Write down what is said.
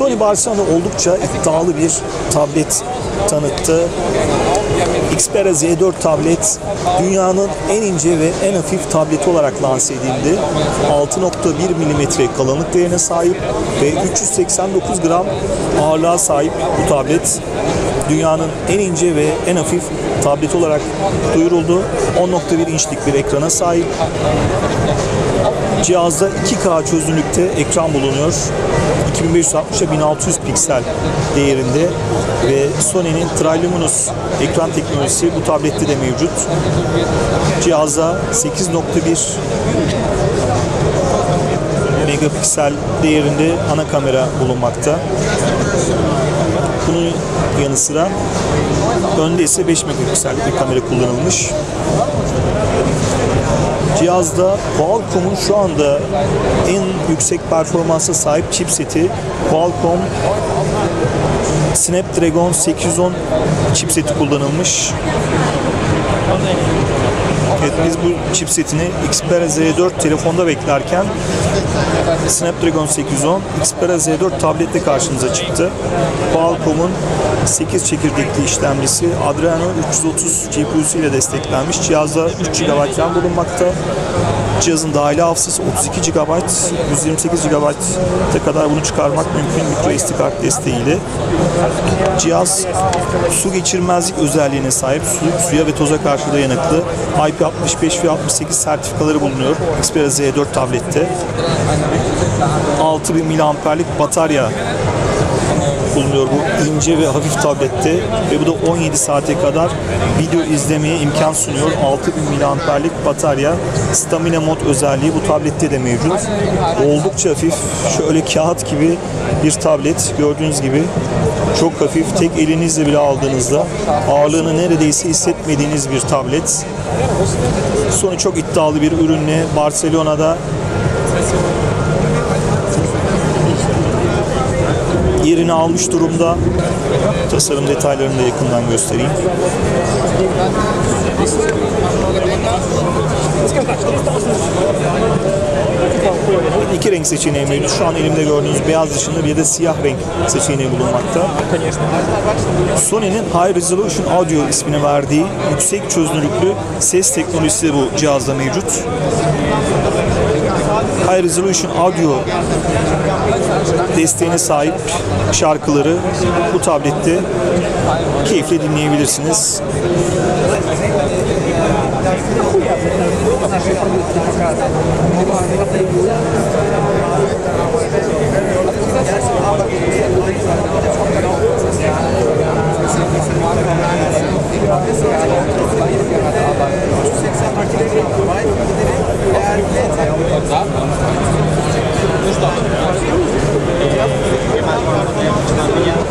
Sony Barcelona oldukça iddialı bir tablet tanıttı. Xperia Z4 tablet dünyanın en ince ve en hafif tableti olarak lanse edildi. 6.1 mm kalınlık değerine sahip ve 389 gram ağırlığa sahip bu tablet dünyanın en ince ve en hafif tablet olarak duyuruldu. 10.1 inçlik bir ekrana sahip. Cihazda 2K çözünürlükte ekran bulunuyor. 2560'a 1600 piksel değerinde ve Sony'nin Triluminous ekran teknolojisi bu tablette de mevcut. Cihazda 8.1 megapiksel değerinde ana kamera bulunmakta. Bunun yanı sıra önde ise 5 megapiksellik bir kamera kullanılmış. Cihazda Qualcomm'un şu anda en yüksek performansa sahip chipseti Qualcomm Snapdragon 810 chipseti kullanılmış. Biz bu chipsetini Xperia Z4 telefonda beklerken Snapdragon 810 Xperia Z4 tablette karşımıza çıktı. Qualcomm'un 8 çekirdekli işlemcisi Adreno 330 GPU'su ile desteklenmiş. Cihazda 3 GB RAM bulunmakta. Cihazın dahili hafızası 32 GB, 128 GB'a kadar bunu çıkarmak mümkün micro SD kart desteğiyle. Cihaz su geçirmezlik özelliğine sahip. Su, suya ve toza karşı dayanıklı. IP65 ve 68 sertifikaları bulunuyor Xperia Z4 tablette. 6000 mAh'lik batarya bulunuyor bu ince ve hafif tablette ve bu da 17 saate kadar video izlemeye imkan sunuyor. 6000 mAh'lik batarya stamina mod özelliği bu tablette de mevcut. Oldukça hafif şöyle kağıt gibi bir tablet gördüğünüz gibi çok hafif tek elinizle bile aldığınızda ağırlığını neredeyse hissetmediğiniz bir tablet. Sony çok iddialı bir ürünle Barcelona'da yerini almış durumda. Tasarım detaylarını da yakından göstereyim. İki renk seçeneği mevcut. Şu an elimde gördüğünüz beyaz dışında bir de siyah renk seçeneği bulunmakta. Sony'nin High Resolution Audio ismini verdiği yüksek çözünürlüklü ses teknolojisi bu cihazda mevcut. High Resolution Audio desteğine sahip şarkıları bu tablette keyifle dinleyebilirsiniz. Gracias.